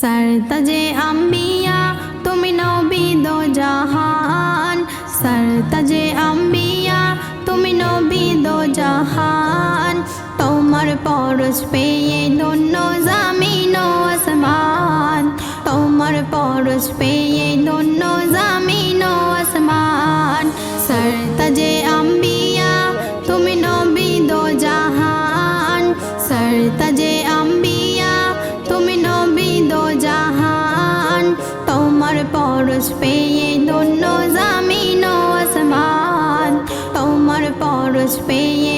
সরতজে আম্বিয়া, তুমি নবী দো জাহান। সরতজে আম্বিয়া, তুমি নবী দো জাহান। তোমার পরশ পেয়ে দন্য জামিন আসমান। তোমার পরশ পেয়ে আরস পেয়ে ধন্য জামিন আসমান তোমার পরশ পেয়ে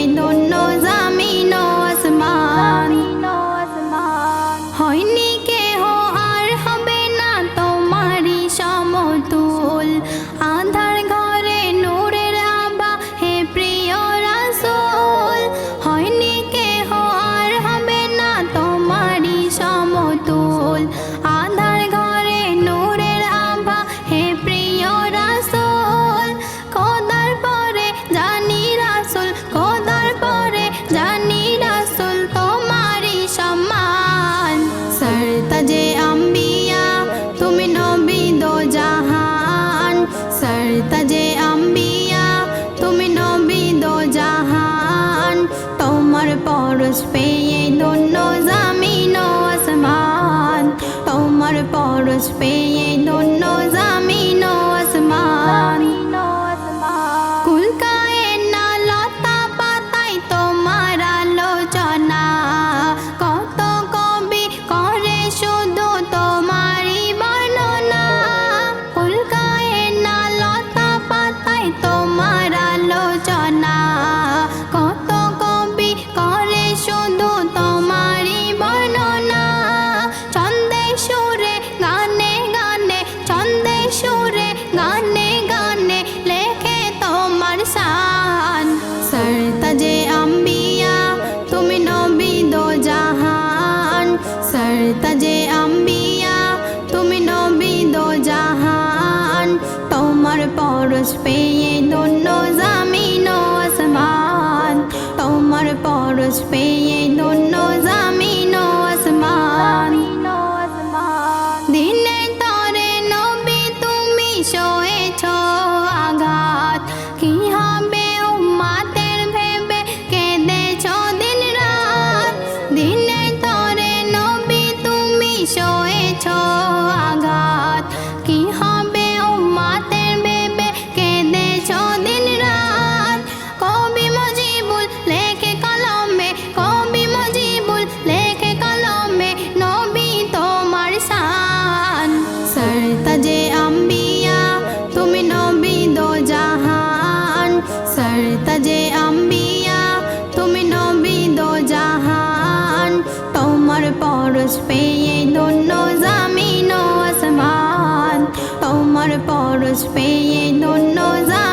was paying যে আম্বিয়া, তুমি নবী দো জাহান। তোমার পরশ পেয়ে ধন্য জামিন আসমান। তোমার পরশ পেয়ে ধন্য জামিন আসমান। দিনে তরে নবী তুমি শোয়েছো পে ধন্য জামিন আসমান। তোমার পরশ পেয়ে ধন্য জামিন